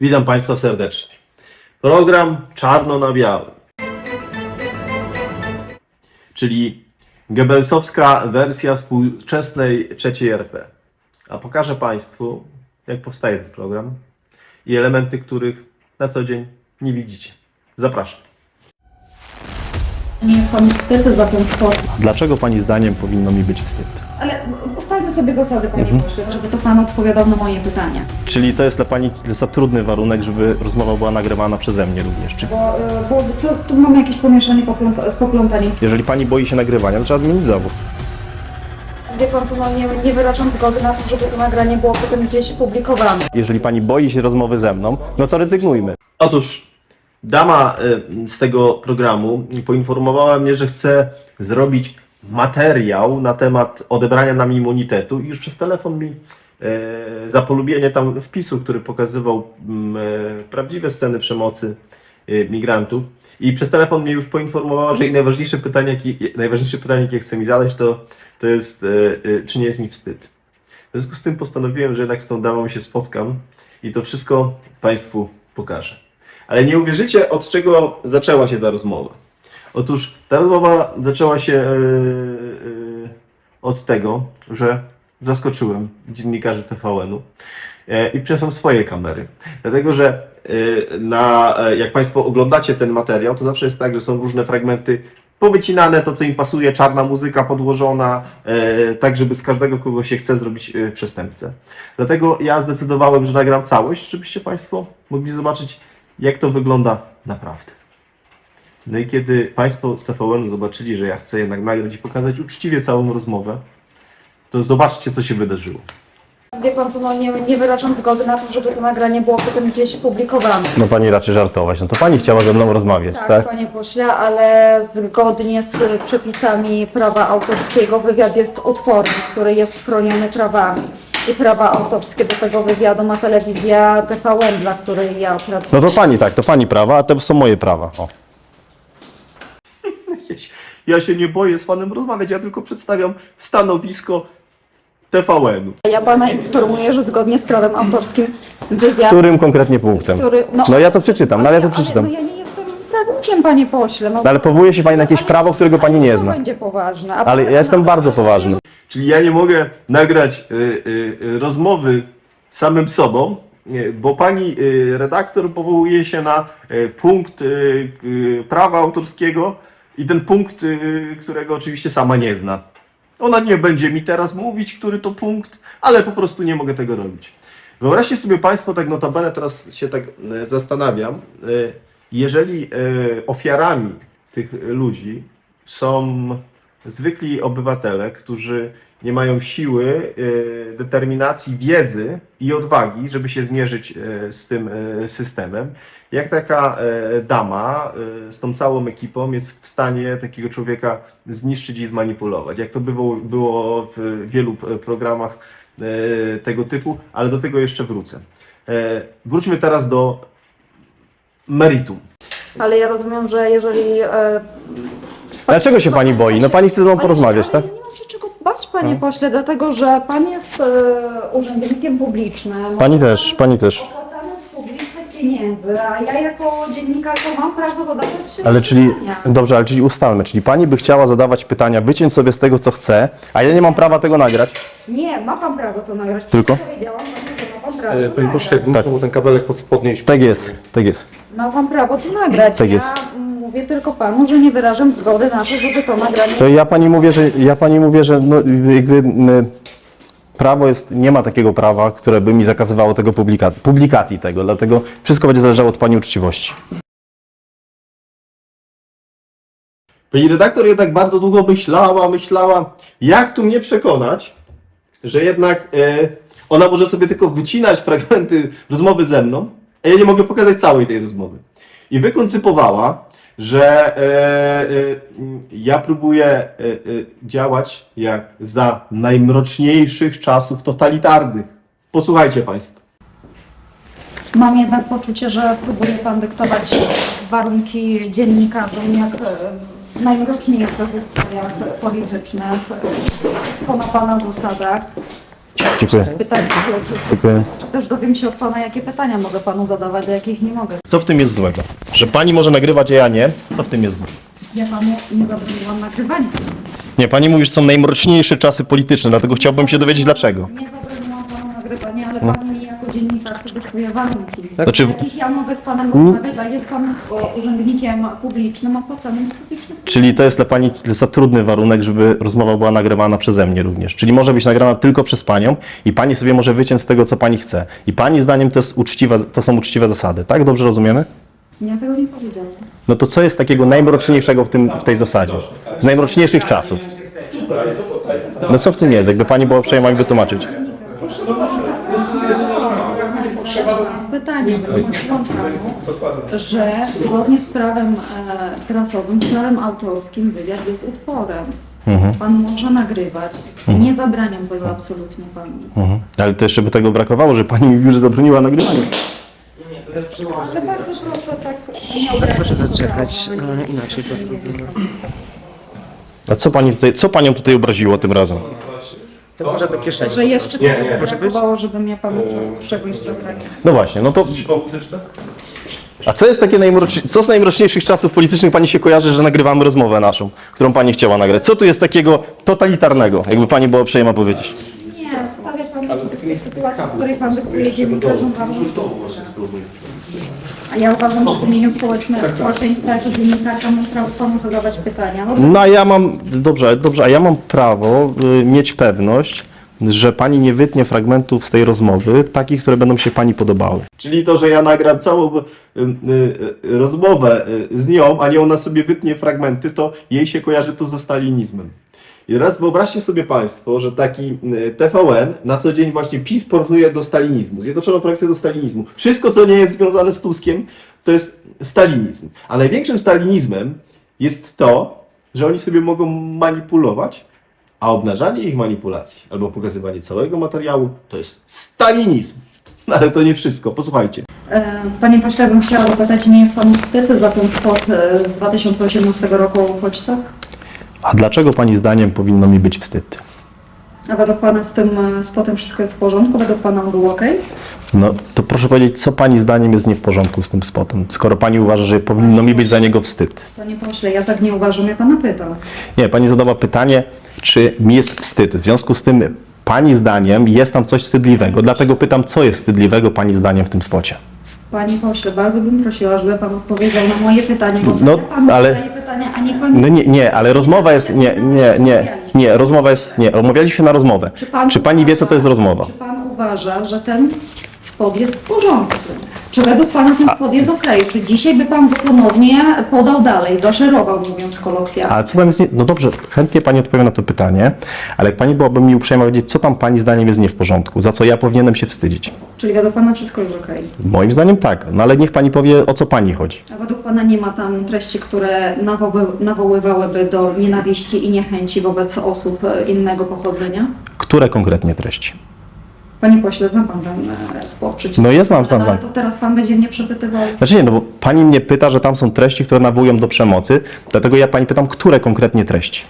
Witam Państwa serdecznie. Program Czarno na Białym, czyli Goebbelsowska wersja współczesnej trzeciej RP. A pokażę Państwu, jak powstaje ten program i elementy, których na co dzień nie widzicie. Zapraszam. Nie jest Pani wstyd za ten sport. Dlaczego Pani zdaniem powinno mi być wstyd? Ale ustalmy sobie zasady, Panie Mhm. pośle, żeby to Pan odpowiadał na moje pytania. Czyli to jest dla Pani za trudny warunek, żeby rozmowa była nagrywana przeze mnie również. Czy Bo, y, bo tu, tu mamy jakieś pomieszanie popląta, z poplątaniem. jeżeli Pani boi się nagrywania, to trzeba zmienić zawód. Wie Pan co, no nie, nie wyrażam zgody na to, żeby to nagranie było potem gdzieś publikowane. Jeżeli Pani boi się rozmowy ze mną, no to rezygnujmy. Otóż dama y, z tego programu poinformowała mnie, że chce zrobić materiał na temat odebrania nam immunitetu i już przez telefon mi e, za polubienie tam wpisu, który pokazywał mm, e, prawdziwe sceny przemocy e, migrantów i przez telefon mnie już poinformowała, że jej najważniejsze pytanie, jakie, najważniejsze pytanie, jakie chce mi zadać, to, to jest, e, e, czy nie jest mi wstyd. W związku z tym postanowiłem, że jednak z tą damą się spotkam i to wszystko Państwu pokażę. Ale nie uwierzycie, od czego zaczęła się ta rozmowa. Otóż ta rozmowa zaczęła się e, e, od tego, że zaskoczyłem dziennikarzy TVN-u e, i przyniosłem swoje kamery. Dlatego, że na, jak Państwo oglądacie ten materiał, to zawsze jest tak, że są różne fragmenty powycinane, to co im pasuje, czarna muzyka podłożona, tak żeby z każdego, kogo się chce, zrobić przestępcę. Dlatego ja zdecydowałem, że nagram całość, żebyście Państwo mogli zobaczyć, jak to wygląda naprawdę. No i kiedy Państwo z TVN zobaczyli, że ja chcę jednak nagrać i pokazać uczciwie całą rozmowę, to zobaczcie, co się wydarzyło. Wie Pan co, no nie, nie wyrażam zgody na to, żeby to nagranie było potem gdzieś publikowane. No Pani raczy żartować. No to Pani chciała ze mną rozmawiać, Tak, tak? Panie pośle, ale zgodnie z przepisami prawa autorskiego wywiad jest utworem, który jest chroniony prawami. I prawa autorskie do tego wywiadu ma telewizja TVN, dla której ja pracuję. No to Pani tak, to Pani prawa, a to są moje prawa. O. Ja się nie boję z Panem rozmawiać, ja tylko przedstawiam stanowisko TVN-u. Ja pana informuję, że zgodnie z prawem autorskim wywiad, Którym konkretnie punktem? który... No ja to przeczytam, no ale ja to przeczytam. Ale, no ja nie jestem prawnikiem, panie pośle. No, No ale powołuje się Pani na jakieś prawo, którego Pani nie to zna. będzie poważne. A Ale pan- ja jestem bardzo poważny. Czyli ja nie mogę nagrać y, y, y, rozmowy samym sobą, bo pani redaktor powołuje się na punkt prawa autorskiego i ten punkt, którego oczywiście sama nie zna. Ona nie będzie mi teraz mówić, który to punkt, ale po prostu nie mogę tego robić. Wyobraźcie sobie Państwo, tak notabene teraz się tak e, zastanawiam, e, jeżeli e, ofiarami tych ludzi są zwykli obywatele, którzy nie mają siły, e, determinacji, wiedzy i odwagi, żeby się zmierzyć e, z tym e, systemem, jak taka e, dama e, z tą całą ekipą jest w stanie takiego człowieka zniszczyć i zmanipulować, jak to było, było w wielu e, programach e, tego typu, ale do tego jeszcze wrócę. E, Wróćmy teraz do meritum. Ale ja rozumiem, że jeżeli... Dlaczego się Pani boi? No Pani chce ze mną porozmawiać, tak? ale Ja nie mam się czego bać, panie pośle, dlatego że pan jest e, urzędnikiem publicznym. Pani też, Pani też. Opłacanym z publicznych pieniędzy, a ja jako dziennikarka mam prawo zadawać się Ale czyli, pytania. dobrze, ale czyli ustalmy, czyli Pani by chciała zadawać pytania, wyciąć sobie z tego, co chce, a ja nie mam prawa tego nagrać? Nie, ma pan prawo to nagrać. Tylko? Powiedziałam panu, że ma pan prawo E, to Panie nagrać. pośle, Tak. mógł ten kabelek pod spodnie iść. Tak jest, tak jest. Ma pan prawo to nagrać. Tak ja jest. mm, mówię tylko panu, że nie wyrażam zgody na to, żeby to nagranie... To ja Pani mówię, że, ja Pani mówię, że no, jakby prawo jest, nie ma takiego prawa, które by mi zakazywało tego publika, publikacji tego, dlatego wszystko będzie zależało od Pani uczciwości. Pani redaktor jednak bardzo długo myślała, myślała, jak tu mnie przekonać, że jednak e, ona może sobie tylko wycinać fragmenty rozmowy ze mną, a ja nie mogę pokazać całej tej rozmowy. I wykoncypowała, że e, e, m, ja próbuję e, działać jak za najmroczniejszych czasów totalitarnych. Posłuchajcie Państwo. Mam jednak poczucie, że próbuje pan dyktować warunki dziennikarzom, jak e, w ustrojach politycznych, wszystko na pana zasadach. Dziękuję. Pytanie, czy, Dziękuję. czy też dowiem się od pana, jakie pytania mogę panu zadawać, a jakich nie mogę. Co w tym jest złego? Że pani może nagrywać, a ja nie? Co w tym jest złego? Ja panu nie zabroniłam nagrywania. Nie, pani mówi, że są najmroczniejsze czasy polityczne, dlatego chciałbym się dowiedzieć dlaczego. Nie zabroniłam panu nagrywania, ale pan jako dziennikarz dyktuje warunki. Znaczy- Jakich ja mogę z panem rozmawiać, a jest pan o, urzędnikiem publicznym, opłacanym z publicznym. Czyli to jest dla pani za trudny warunek, żeby rozmowa była nagrywana przeze mnie również. Czyli może być nagrana tylko przez panią i pani sobie może wyciąć z tego, co pani chce. I pani zdaniem to, jest uczciwa, to są uczciwe zasady, tak? Dobrze rozumiemy? Ja tego nie powiedziałam. No to co jest takiego najmroczniejszego w, tym, w tej zasadzie? Z najmroczniejszych czasów. No co w tym jest? Jakby pani była uprzejma mi wytłumaczyć. Pytanie, wytłumaczyłam panu, że zgodnie z prawem e, prasowym, z prawem autorskim wywiad jest utworem. Pan może nagrywać. Nie zabraniam tego absolutnie pani. Mhm. Ale to jeszcze by tego brakowało, że pani mi już zabroniła nagrywania. Ale bardzo proszę tak nie obrażać. Proszę zaczekać, e, inaczej to A co, pani tutaj, co panią tutaj obraziło tym razem? To może do kieszeni. Że jeszcze nie, nie, Może być? brakowało, żeby mnie pan czegoś zabrać. No właśnie, no to... A co jest takie najmroczniejsze, co z najmroczniejszych czasów politycznych pani się kojarzy, że nagrywamy rozmowę naszą, którą pani chciała nagrać? Co tu jest takiego totalitarnego, jakby pani była uprzejma powiedzieć? Nie, stawia pan w tej sytuacji, w której pan dyktuje dziennikarzom warunki. A ja uważam, że w imieniu społeczne, społeczeństwa jako dziennikarka mam prawo panu zadawać pytania. No, No a ja mam, dobrze, dobrze, a ja mam prawo y, mieć pewność, że pani nie wytnie fragmentów z tej rozmowy, takich, które będą się pani podobały. Czyli to, że ja nagram całą y, y, y, rozmowę y, z nią, a nie ona sobie wytnie fragmenty, to jej się kojarzy to ze stalinizmem. I teraz wyobraźcie sobie Państwo, że taki y, TVN na co dzień właśnie PiS porównuje do stalinizmu, Zjednoczoną Prawicę do stalinizmu. Wszystko, co nie jest związane z Tuskiem, to jest stalinizm. A największym stalinizmem jest to, że oni sobie mogą manipulować, a obnażanie ich manipulacji albo pokazywanie całego materiału to jest stalinizm. Ale to nie wszystko. Posłuchajcie. e, Panie pośle, bym chciała zapytać, nie jest pan wstyd za ten spot e, z 2018 roku o uchodźcach? A dlaczego pani zdaniem powinno mi być wstyd? A według pana z tym e, spotem wszystko jest w porządku? Według pana on był ok? No to proszę powiedzieć, co pani zdaniem jest nie w porządku z tym spotem, skoro pani uważa, że powinno mi być za niego wstyd? Panie pośle, ja tak nie uważam, ja pana pytam. Nie, pani zadała pytanie, czy mi jest wstyd. W związku z tym, pani zdaniem jest tam coś wstydliwego. Dlatego pytam, co jest wstydliwego pani zdaniem w tym spocie? Panie pośle, bardzo bym prosiła, żeby pan odpowiedział na moje pytanie, bo No, ja panu ale- pytania, a nie pan... No nie, nie, ale rozmowa jest, nie, nie, nie, nie, rozmowa jest, nie, omawialiśmy na rozmowę. Czy pani wie, co to jest rozmowa? Czy pan uważa, że ten spod jest w porządku? Czy według pana ten spod jest ok? Czy dzisiaj by pan go ponownie podał dalej, zaszerował, mówiąc kolokwialnie? Ale co tam jest nie... No dobrze, chętnie pani odpowie na to pytanie, ale jak pani byłaby mi uprzejma powiedzieć, co tam pani zdaniem jest nie w porządku, za co ja powinienem się wstydzić? Czyli według pana wszystko jest ok? Moim zdaniem tak, no ale niech pani powie, o co pani chodzi. A według pana nie ma tam treści, które nawoły, nawoływałyby do nienawiści i niechęci wobec osób innego pochodzenia? Które konkretnie treści? Panie pośle, zna pan ten e, spot przeciwko. No ja znam, znam, Ale znam. to teraz pan będzie mnie przepytywał. Znaczy nie, no bo pani mnie pyta, że tam są treści, które nawołują do przemocy, dlatego ja pani pytam, które konkretnie treści?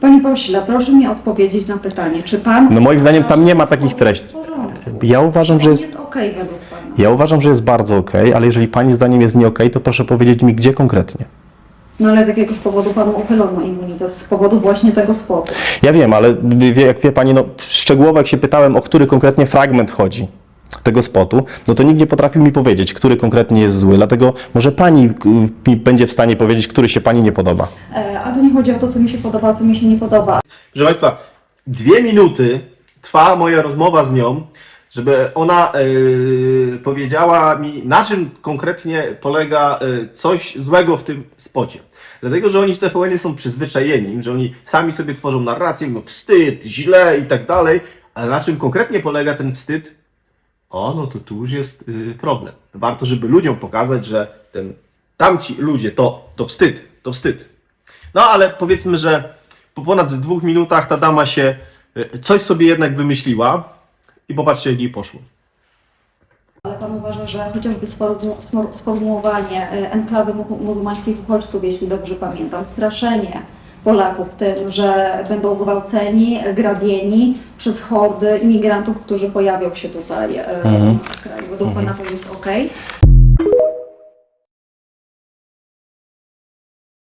Panie pośle, proszę mi odpowiedzieć na pytanie, czy pan... No moim zdaniem tam nie ma takich treści. jest? Ja uważam, że jest... jest okej według pana. Ja uważam, że jest bardzo okej, ale jeżeli pani zdaniem jest nie okej, to proszę powiedzieć mi, gdzie konkretnie. No ale z jakiegoś powodu panu uchylono immunitet, z powodu właśnie tego spotu. Ja wiem, ale wie, jak wie pani, no szczegółowo jak się pytałem, o który konkretnie fragment chodzi tego spotu, no to nikt nie potrafił mi powiedzieć, który konkretnie jest zły, dlatego może pani y, będzie w stanie powiedzieć, który się pani nie podoba. E, ale to nie chodzi o to, co mi się podoba, a co mi się nie podoba. Proszę Państwa, dwie minuty trwa moja rozmowa z nią, żeby ona yy, powiedziała mi, na czym konkretnie polega yy, coś złego w tym spocie. Dlatego, że oni w TVN są przyzwyczajeni, że oni sami sobie tworzą narrację, mówią wstyd, źle i tak dalej, ale na czym konkretnie polega ten wstyd? O, no to tu już jest yy, problem. Warto, żeby ludziom pokazać, że ten, tamci ludzie to, to wstyd, to wstyd. No ale powiedzmy, że po ponad dwóch minutach ta dama się y, coś sobie jednak wymyśliła i popatrzcie, jak jej poszło. Ale pan uważa, że chociażby sformułowanie e, enklawy mu- muzułmańskich uchodźców, jeśli dobrze pamiętam, straszenie Polaków w tym, że będą gwałceni, grabieni przez hordy imigrantów, którzy pojawią się tutaj e, w naszym kraju. Według Pana to jest ok?